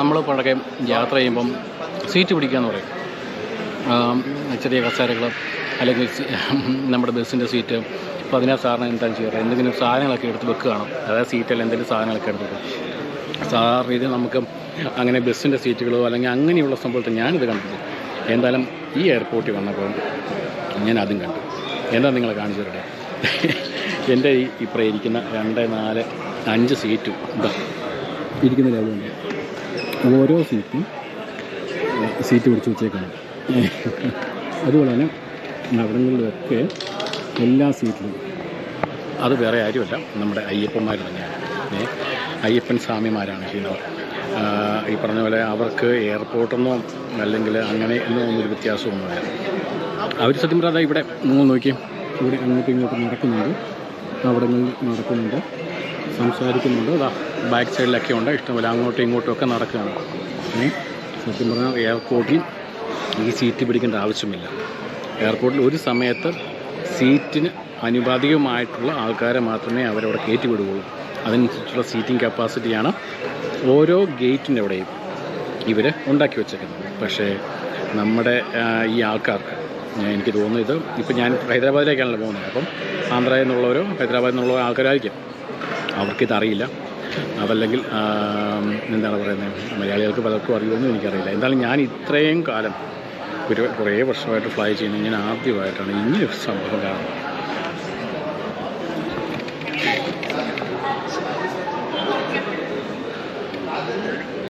നമ്മൾ പഴകെ യാത്ര ചെയ്യുമ്പം സീറ്റ് പിടിക്കുക എന്ന് പറയും ചെറിയ കസേരകൾ അല്ലെങ്കിൽ നമ്മുടെ ബസ്സിന്റെ സീറ്റ്. അപ്പോൾ അതിനാ സാറിന് എന്താണ് ചെയ്യാറ് എന്തെങ്കിലും സാധനങ്ങളൊക്കെ എടുത്ത് വെക്കുകയാണ്. അതായത് സീറ്റല്ല എന്തെങ്കിലും സാധനങ്ങളൊക്കെ എടുത്ത് വെക്കും. സാധാരണ രീതിയിൽ നമുക്ക് അങ്ങനെ ബസ്സിന്റെ സീറ്റുകളോ അല്ലെങ്കിൽ അങ്ങനെയുള്ള സംഭവത്തിൽ ഞാനിത് കണ്ടില്ല എന്തായാലും ഈ എയർപോർട്ടിൽ വന്നപ്പോൾ ഞാൻ അതും കണ്ടു. എന്താ നിങ്ങളെ കാണിച്ചു തരട്ടെ? എന്റെ ഈ ഇപ്പുറം ഇരിക്കുന്ന രണ്ട് നാല് അഞ്ച് സീറ്റും ഇതാ ഇരിക്കുന്ന രാജ്യമുണ്ട് ഓരോ സീറ്റും സീറ്റ് പിടിച്ച് വെച്ചേക്കാണ്. അതുപോലെ തന്നെ നഗരങ്ങളിലൊക്കെ എല്ലാ സീറ്റിലും. അത് വേറെ ആരുമല്ല നമ്മുടെ അയ്യപ്പന്മാർ തന്നെയാണ്. അയ്യപ്പൻ സ്വാമിമാരാണ് ചെയ്യുന്നത് ഈ പറഞ്ഞ പോലെ അവർക്ക് എയർപോർട്ടെന്നോ അല്ലെങ്കിൽ അങ്ങനെ എന്നോ ഒന്നൊരു വ്യത്യാസമൊന്നുമില്ല. അവർ സത്യം പറഞ്ഞാൽ ഇവിടെ നിങ്ങൾ നോക്കി ഇവിടെ അങ്ങോട്ടും ഇങ്ങോട്ടും നടക്കുന്നുണ്ട്. അവിടങ്ങളിൽ നടക്കുന്നുണ്ട്. സംസാരിക്കുന്നുണ്ട്. അതാ ബാക്ക് സൈഡിലൊക്കെ ഉണ്ട്. ഇഷ്ടംപോലെ അങ്ങോട്ടും ഇങ്ങോട്ടും ഒക്കെ നടക്കുകയാണ്. സത്യം പറഞ്ഞാൽ എയർപോർട്ടിൽ ഈ സീറ്റ് പിടിക്കേണ്ട ആവശ്യമില്ല. എയർപോർട്ടിൽ ഒരു സമയത്ത് സീറ്റിന് അനുപാതികമായിട്ടുള്ള ആൾക്കാരെ മാത്രമേ അവരവിടെ കയറ്റി വിടുകയുള്ളൂ. അതിനനുസരിച്ചുള്ള സീറ്റിംഗ് കപ്പാസിറ്റിയാണ് ഓരോ ഗേറ്റിന്റെ അവിടെയും ഇവർ ഉണ്ടാക്കി വെച്ചേക്കുന്നത്. പക്ഷേ നമ്മുടെ ഈ ആൾക്കാർക്ക് എനിക്ക് തോന്നുന്നു ഇത് ഇപ്പം ഞാൻ ഹൈദരാബാദിലേക്കാണല്ലോ പോകുന്നത്. അപ്പം ആന്ധ്രയിൽ നിന്നുള്ളവരോ ഹൈദരാബാദിൽ നിന്നുള്ള ആൾക്കാരായിരിക്കും. അവർക്കിതറിയില്ല. അതല്ലെങ്കിൽ എന്താണ് പറയുന്നത്? മലയാളികൾക്ക് പലർക്കും അറിയുമെന്നും എനിക്കറിയില്ല. എന്തായാലും ഞാൻ ഇത്രയും കാലം ഒരു കുറേ വർഷമായിട്ട് ഫ്ലൈ ചെയ്യുന്നത് ഞാൻ ആദ്യമായിട്ടാണ് ഇങ്ങനൊരു സംഭവം കാണുന്നത്.